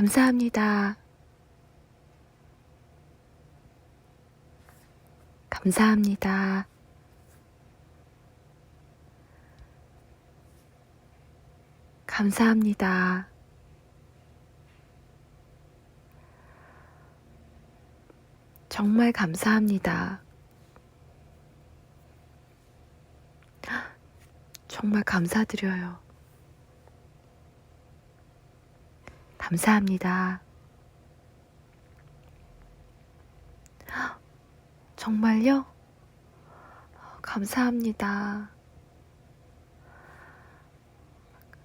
감사합니다. 감사합니다. 감사합니다. 정말 감사합니다. 정말 감사드려요. 감사합니다. 정말요? 감사합니다.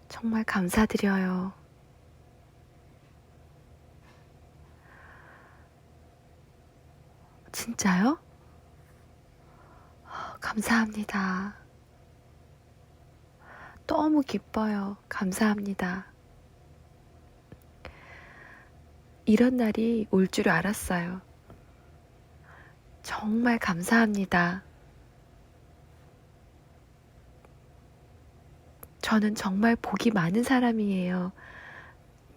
정말 감사드려요. 진짜요? 감사합니다. 너무 기뻐요. 감사합니다. 이런 날이 올 줄 알았어요. 정말 감사합니다. 저는 정말 복이 많은 사람이에요.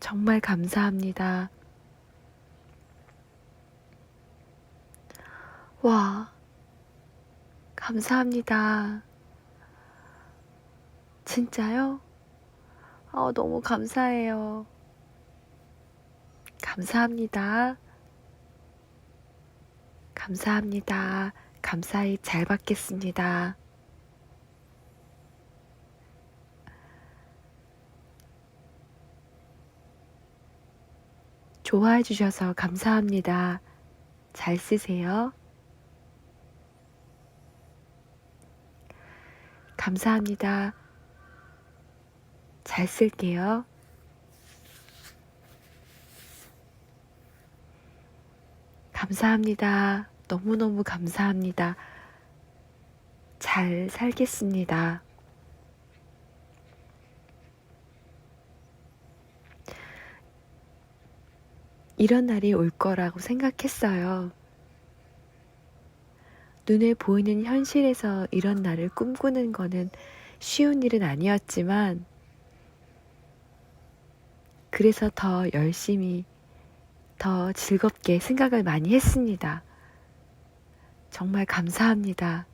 정말 감사합니다. 와, 감사합니다. 진짜요? 어, 너무 감사해요. 감사합니다. 감사합니다. 감사히 잘 받겠습니다. 좋아해 주셔서 감사합니다. 잘 쓰세요. 감사합니다. 잘 쓸게요. 감사합니다. 너무너무 감사합니다. 잘 살겠습니다. 이런 날이 올 거라고 생각했어요. 눈에 보이는 현실에서 이런 날을 꿈꾸는 거는 쉬운 일은 아니었지만, 그래서 더 열심히, 더 즐겁게 생각을 많이 했습니다. 정말 감사합니다.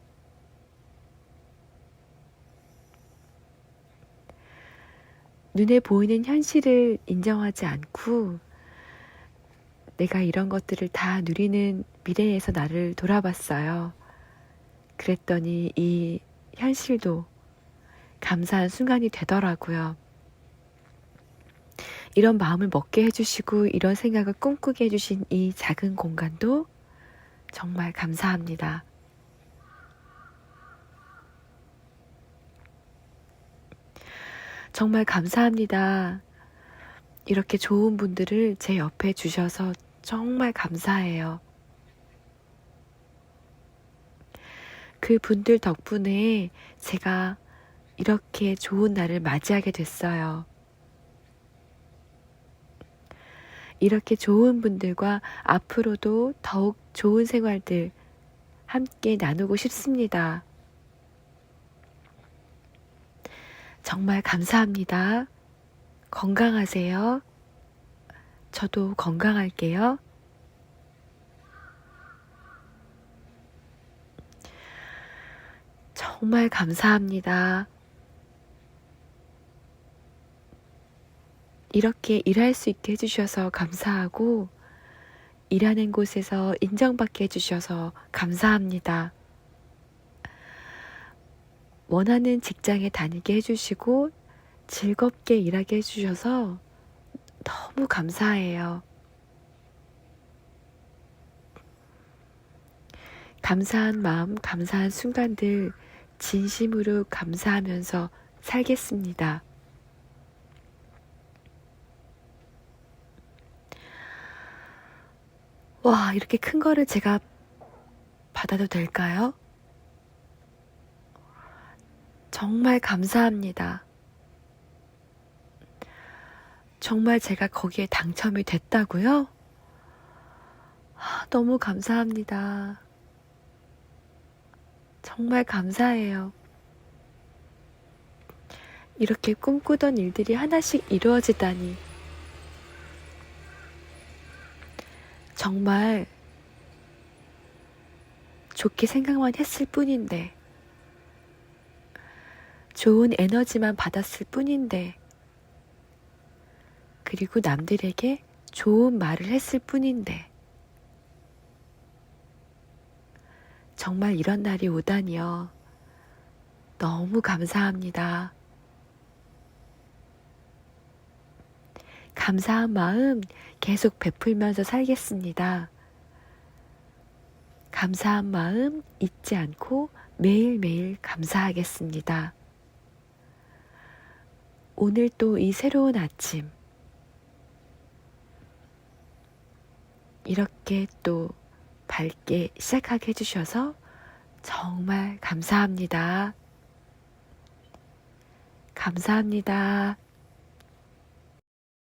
눈에 보이는 현실을 인정하지 않고 내가 이런 것들을 다 누리는 미래에서 나를 돌아봤어요. 그랬더니 이 현실도 감사한 순간이 되더라고요. 이런 마음을 먹게 해주시고 이런 생각을 꿈꾸게 해주신 이 작은 공간도 정말 감사합니다. 정말 감사합니다. 이렇게 좋은 분들을 제 옆에 주셔서 정말 감사해요. 그 분들 덕분에 제가 이렇게 좋은 날을 맞이하게 됐어요. 이렇게 좋은 분들과 앞으로도 더욱 좋은 생활들 함께 나누고 싶습니다. 정말 감사합니다. 건강하세요. 저도 건강할게요. 정말 감사합니다. 이렇게 일할 수 있게 해주셔서 감사하고, 일하는 곳에서 인정받게 해주셔서 감사합니다. 원하는 직장에 다니게 해주시고, 즐겁게 일하게 해주셔서 너무 감사해요. 감사한 마음, 감사한 순간들 진심으로 감사하면서 살겠습니다. 와, 이렇게 큰 거를 제가 받아도 될까요? 정말 감사합니다. 정말 제가 거기에 당첨이 됐다고요? 아, 너무 감사합니다. 정말 감사해요. 이렇게 꿈꾸던 일들이 하나씩 이루어지다니. 정말 좋게 생각만 했을 뿐인데, 좋은 에너지만 받았을 뿐인데, 그리고 남들에게 좋은 말을 했을 뿐인데, 정말 이런 날이 오다니요. 너무 감사합니다. 감사한 마음 계속 베풀면서 살겠습니다. 감사한 마음 잊지 않고 매일매일 감사하겠습니다. 오늘 또 이 새로운 아침, 이렇게 또 밝게 시작하게 해주셔서 정말 감사합니다. 감사합니다.